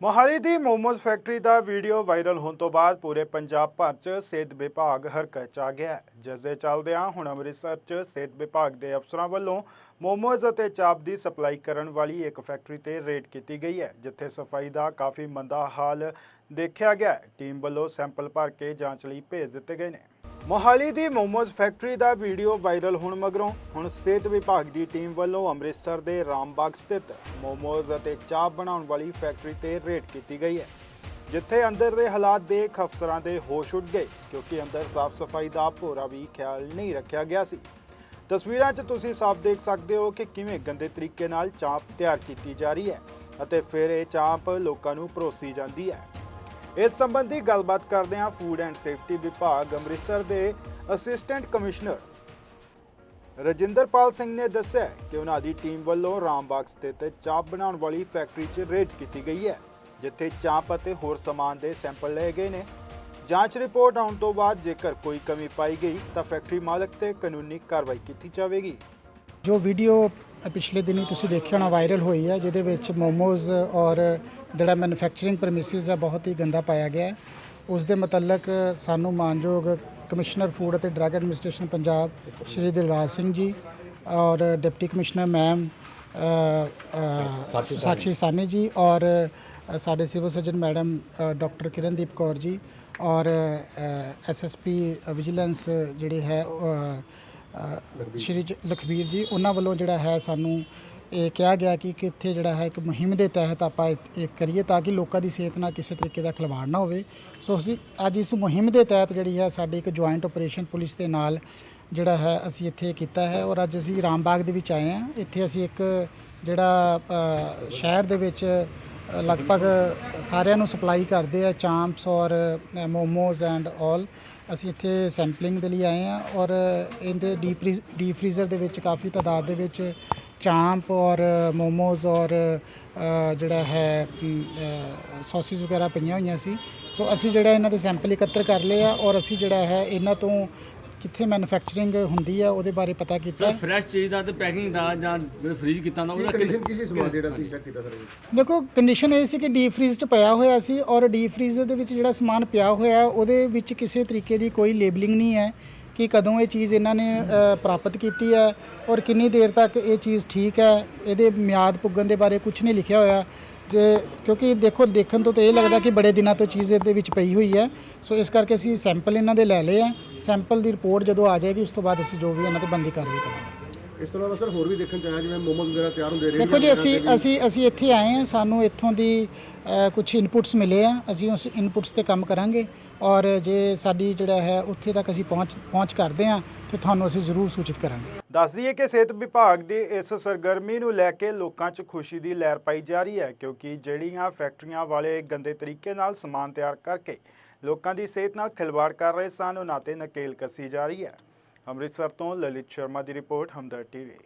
ਮੋਹਾਲੀ ਦੀ momos factory ਦਾ video viral ਹੋਣ ਤੋਂ ਬਾਅਦ ਪੂਰੇ ਪੰਜਾਬ ਭਰ 'ਚ ਸਿਹਤ ਵਿਭਾਗ ਹਰਕਤ 'ਚ ਆ ਗਿਆ ਹੈ। ਜਿਸ ਦੇ ਚੱਲਦਿਆਂ ਹੁਣ ਅੰਮ੍ਰਿਤਸਰ 'ਚ ਸਿਹਤ ਵਿਭਾਗ ਦੇ ਅਫਸਰਾਂ ਵੱਲੋਂ ਮੋਮੋਜ਼ ਅਤੇ ਚਾਪ ਦੀ ਸਪਲਾਈ ਕਰਨ ਵਾਲੀ ਇੱਕ ਫੈਕਟਰੀ ਤੇ ਰੇਡ ਕੀਤੀ ਗਈ ਹੈ, ਜਿੱਥੇ ਸਫ਼ਾਈ ਦਾ ਕਾਫੀ ਮੰਦਾ ਹਾਲ ਦੇਖਿਆ ਗਿਆ ਟੀਮ ਵੱਲੋਂ ਸੈਂਪਲ ਭਰ ਕੇ ਜਾਂਚ ਲਈ ਭੇਜ ਦਿੱਤੇ ਗਏ ਨੇ। ਮੋਹਾਲੀ ਦੀ ਮੋਮੋਜ਼ ਫੈਕਟਰੀ ਦਾ ਵੀਡੀਓ ਵਾਇਰਲ ਹੋਣ ਮਗਰੋਂ ਹੁਣ ਸਿਹਤ ਵਿਭਾਗ ਦੀ ਟੀਮ ਵੱਲੋਂ ਅੰਮ੍ਰਿਤਸਰ ਦੇ ਰਾਮਬਾਗ ਸਥਿਤ ਮੋਮੋਜ਼ ਅਤੇ ਚਾਹ ਬਣਾਉਣ ਵਾਲੀ ਫੈਕਟਰੀ ਤੇ ਰੇਡ ਕੀਤੀ ਗਈ ਹੈ, ਜਿੱਥੇ ਅੰਦਰ ਦੇ ਹਾਲਾਤ ਦੇਖ ਅਫਸਰਾਂ ਦੇ ਹੋਸ਼ ਉੱਡ ਗਏ, ਕਿਉਂਕਿ ਅੰਦਰ ਸਾਫ਼ ਸਫ਼ਾਈ ਦਾ ਪੂਰਾ ਵੀ ਖਿਆਲ ਨਹੀਂ ਰੱਖਿਆ ਗਿਆ ਸੀ। ਤਸਵੀਰਾਂ 'ਚ ਤੁਸੀਂ ਸਾਫ਼ ਦੇਖ ਸਕਦੇ ਹੋ ਕਿ ਕਿਵੇਂ ਗੰਦੇ ਤਰੀਕੇ ਨਾਲ ਚਾਂਪ ਤਿਆਰ ਕੀਤੀ ਜਾ ਰਹੀ ਹੈ ਅਤੇ ਫਿਰ ਇਹ ਚਾਂਪ ਲੋਕਾਂ ਨੂੰ ਪਰੋਸੀ ਜਾਂਦੀ ਹੈ। ਇਸ ਸੰਬੰਧੀ ਗੱਲਬਾਤ ਕਰਦੇ ਹਾਂ ਫੂਡ ਐਂਡ ਸੇਫਟੀ ਵਿਭਾਗ ਅੰਮ੍ਰਿਤਸਰ ਦੇ ਅਸਿਸਟੈਂਟ ਕਮਿਸ਼ਨਰ ਰਜਿੰਦਰਪਾਲ ਸਿੰਘ ਨੇ ਦੱਸਿਆ ਕਿ ਉਹਨਾਂ ਦੀ ਟੀਮ ਵੱਲੋਂ ਰਾਮਬਾਗ ਸਥਿਤ ਚਾਂਪ ਬਣਾਉਣ ਵਾਲੀ ਫੈਕਟਰੀ 'ਚ ਰੇਡ ਕੀਤੀ ਗਈ ਹੈ, ਜਿੱਥੇ ਚਾਂਪ ਅਤੇ ਹੋਰ ਸਮਾਨ ਦੇ ਸੈਂਪਲ ਲਏ ਗਏ ਨੇ। ਜਾਂਚ ਰਿਪੋਰਟ ਆਉਣ ਤੋਂ ਬਾਅਦ ਜੇਕਰ ਕੋਈ ਕਮੀ ਪਾਈ ਗਈ ਤਾਂ ਫੈਕਟਰੀ ਮਾਲਕ ਤੇ ਕਾਨੂੰਨੀ ਕਾਰਵਾਈ ਕੀਤੀ ਜਾਵੇਗੀ। ਜੋ ਵੀਡੀਓ ਪਿਛਲੇ ਦਿਨੀ ਤੁਸੀਂ ਦੇਖਿਆ ਹੋਣਾ ਵਾਇਰਲ ਹੋਈ ਹੈ ਜਿਹਦੇ ਵਿੱਚ ਮੋਮੋਜ਼ ਔਰ ਜਿਹੜਾ ਮੈਨੂਫੈਕਚਰਿੰਗ ਪ੍ਰੈਮਿਸਿਸ ਹੈ ਬਹੁਤ ਹੀ ਗੰਦਾ ਪਾਇਆ ਗਿਆ ਹੈ। ਉਸ ਦੇ ਮੁਤਲਕ ਸਾਨੂੰ ਮਾਨਯੋਗ ਕਮਿਸ਼ਨਰ ਫੂਡ ਅਤੇ ਡਰੱਗ ਐਡਮਿਨਿਸਟ੍ਰੇਸ਼ਨ ਪੰਜਾਬ ਸ਼੍ਰੀ ਦਿਲਰਾਜ ਸਿੰਘ ਜੀ ਔਰ deputy commissioner ma'am Sakshi Sawhney ji ਔਰ ਸਾਡੇ civil surgeon madam doctor Kirandeep Kaur ji ਔਰ ਐਸਐਸਪੀ ਵਿਜੀਲੈਂਸ ਜਿਹੜੇ ਹੈ ਸ਼੍ਰੀ ਜ- ਲਖਬੀਰ ਜੀ ਉਹਨਾਂ ਵੱਲੋਂ ਜਿਹੜਾ ਹੈ ਸਾਨੂੰ ਇਹ ਕਿਹਾ ਗਿਆ ਕਿ ਕਿੱਥੇ ਜਿਹੜਾ ਹੈ ਇੱਕ ਮੁਹਿੰਮ ਦੇ ਤਹਿਤ ਆਪਾਂ ਇਹ ਇਹ ਕਰੀਏ ਤਾਂ ਕਿ ਲੋਕਾਂ ਦੀ ਸਿਹਤ ਨਾਲ ਕਿਸੇ ਤਰੀਕੇ ਦਾ ਖਿਲਵਾੜ ਨਾ ਹੋਵੇ। ਸੋ ਅਸੀਂ ਅੱਜ ਇਸ ਮੁਹਿੰਮ ਦੇ ਤਹਿਤ ਜਿਹੜੀ ਹੈ ਸਾਡੀ ਇੱਕ ਜੁਆਇੰਟ ਆਪਰੇਸ਼ਨ ਪੁਲਿਸ ਦੇ ਨਾਲ ਜਿਹੜਾ ਹੈ ਅਸੀਂ ਇੱਥੇ ਕੀਤਾ ਹੈ ਔਰ ਅੱਜ ਅਸੀਂ ਰਾਮਬਾਗ ਦੇ ਵਿੱਚ ਆਏ ਹਾਂ। ਇੱਥੇ ਅਸੀਂ ਇੱਕ ਜਿਹੜਾ ਅ, ਸ਼ਹਿਰ ਦੇ ਵਿੱਚ ਲਗਭਗ ਸਾਰਿਆਂ ਨੂੰ ਸਪਲਾਈ ਕਰਦੇ ਆ, ਚਾਂਪਸ ਔਰ ਮੋਮੋਜ਼ ਐਂਡ ਆਲ। ਅਸੀਂ ਇੱਥੇ ਸੈਂਪਲਿੰਗ ਦੇ ਲਈ ਆਏ ਆ ਔਰ ਇਹਦੇ ਡੀਪ ਡੀਪ ਫਰੀਜ਼ਰ ਦੇ ਵਿੱਚ ਕਾਫੀ ਤਾਦਾਦ ਦੇ ਵਿੱਚ ਚਾਂਪ ਔਰ ਮੋਮੋਜ਼ ਔਰ ਜਿਹੜਾ ਹੈ ਸੌਸਿਸ ਵਗੈਰਾ ਪਈਆਂ ਹੋਈਆਂ ਸੀ। ਸੋ ਅਸੀਂ ਜਿਹੜਾ ਇਹਨਾਂ ਦੇ ਸੈਂਪਲ ਇਕੱਤਰ ਕਰ ਲਏ ਆ ਔਰ ਅਸੀਂ ਜਿਹੜਾ ਹੈ ਇਹਨਾਂ ਤੋਂ ਕਿੱਥੇ ਮੈਨੂਫੈਕਚਰਿੰਗ ਹੁੰਦੀ ਆ ਉਹਦੇ ਬਾਰੇ ਪਤਾ ਕੀਤਾ ਸਰ ਫਰੈਸ਼ ਚੀਜ਼ ਦਾ ਤੇ ਪੈਕਿੰਗ ਦਾ ਜਾਂ ਜਿਹੜਾ ਫ੍ਰੀਜ਼ ਕੀਤਾ ਹੁੰਦਾ ਉਹਦਾ ਕੰਡੀਸ਼ਨ ਕੀ ਸੀ ਸਮਾਨ ਜਿਹੜਾ ਤੁਸੀਂ ਚੈੱਕ ਕੀਤਾ ਸਰ? ਦੇਖੋ ਕੰਡੀਸ਼ਨ ਇਹ ਸੀ ਕਿ ਡੀਪ ਫਰੀਜ਼ 'ਚ ਪਿਆ ਹੋਇਆ ਸੀ ਔਰ ਡੀਪ ਫਰੀਜ਼ਰ ਦੇ ਵਿੱਚ ਜਿਹੜਾ ਸਮਾਨ ਪਿਆ ਹੋਇਆ ਉਹਦੇ ਵਿੱਚ ਕਿਸੇ ਤਰੀਕੇ ਦੀ ਕੋਈ ਲੇਬਲਿੰਗ ਨਹੀਂ ਹੈ ਕਿ ਕਦੋਂ ਇਹ ਚੀਜ਼ ਇਹਨਾਂ ਨੇ ਪ੍ਰਾਪਤ ਕੀਤੀ ਹੈ ਔਰ ਕਿੰਨੀ ਦੇਰ ਤੱਕ ਇਹ ਚੀਜ਼ ਠੀਕ ਹੈ ਇਹਦੇ ਮਿਆਦ ਪੁੱਗਣ ਦੇ ਬਾਰੇ ਕੁਝ ਨਹੀਂ ਲਿਖਿਆ ਹੋਇਆ ਜੇ ਕਿਉਂਕਿ ਦੇਖੋ, ਦੇਖਣ ਤੋਂ ਤਾਂ ਇਹ ਲੱਗਦਾ ਕਿ ਬੜੇ ਦਿਨਾਂ ਤੋਂ ਚੀਜ਼ ਇਹਦੇ ਵਿੱਚ ਪਈ ਹੋਈ ਹੈ। ਸੋ ਇਸ ਕਰਕੇ ਅਸੀਂ ਸੈਂਪਲ ਇਹਨਾਂ ਦੇ ਲੈ ਲਏ ਆ। ਸੈਂਪਲ ਦੀ ਰਿਪੋਰਟ ਜਦੋਂ ਆ ਜਾਏਗੀ, ਉਸ ਤੋਂ ਬਾਅਦ ਅਸੀਂ ਜੋ ਵੀ ਇਹਨਾਂ ਤੇ ਬੰਦੀ ਕਾਰਵਾਈ ਕਰਾਂਗੇ। ਇਸ ਤੋਂ ਇਲਾਵਾ ਸਰ ਹੋਰ ਵੀ ਦੇਖਣ ਚ ਆਇਆ ਜਿਵੇਂ ਮੋਮੋਜ਼ ਵਗੈਰਾ ਤਿਆਰ ਹੁੰਦੇ ਰਹੇ ਦੇਖੋ ਜੀ ਅਸੀਂ ਅਸੀਂ ਅਸੀਂ ਇੱਥੇ ਆਏ ਹਾਂ ਸਾਨੂੰ ਇੱਥੋਂ ਦੀ ਕੁਝ ਇਨਪੁਟਸ ਮਿਲੇ ਆ ਅਸੀਂ ਉਸ ਇਨਪੁਟਸ ਤੇ ਕੰਮ ਕਰਾਂਗੇ ਔਰ ਜੇ ਸਾਡੀ ਜਿਹੜਾ ਹੈ ਉੱਥੇ ਤੱਕ ਅਸੀਂ ਪਹੁੰਚ ਪਹੁੰਚ ਕਰਦੇ ਹਾਂ ਤੇ ਤੁਹਾਨੂੰ ਅਸੀਂ ਜ਼ਰੂਰ ਸੂਚਿਤ ਕਰਾਂਗੇ। ਦੱਸ ਦਈਏ ਕਿ ਸਿਹਤ ਵਿਭਾਗ ਦੀ ਇਸ ਸਰਗਰਮੀ ਨੂੰ ਲੈ ਕੇ ਲੋਕਾਂ 'ਚ ਖੁਸ਼ੀ ਦੀ ਲਹਿਰ ਪਾਈ ਜਾ ਰਹੀ ਹੈ ਕਿਉਂਕਿ ਜਿਹੜੀਆਂ ਫੈਕਟਰੀਆਂ ਵਾਲੇ ਗੰਦੇ ਤਰੀਕੇ ਨਾਲ ਸਮਾਨ ਤਿਆਰ ਕਰਕੇ ਲੋਕਾਂ ਦੀ ਸਿਹਤ ਨਾਲ ਖਿਲਵਾੜ ਕਰ ਰਹੇ ਸਨ ਉਹਨਾਂ ਤੇ ਨਕੇਲ ਕੱਸੀ ਜਾ ਰਹੀ ਹੈ। ਅੰਮ੍ਰਿਤਸਰ ਤੋਂ ਲਲਿਤ ਸ਼ਰਮਾ ਦੀ ਰਿਪੋਰਟ ਹਮਦਰ ਟੀਵੀ।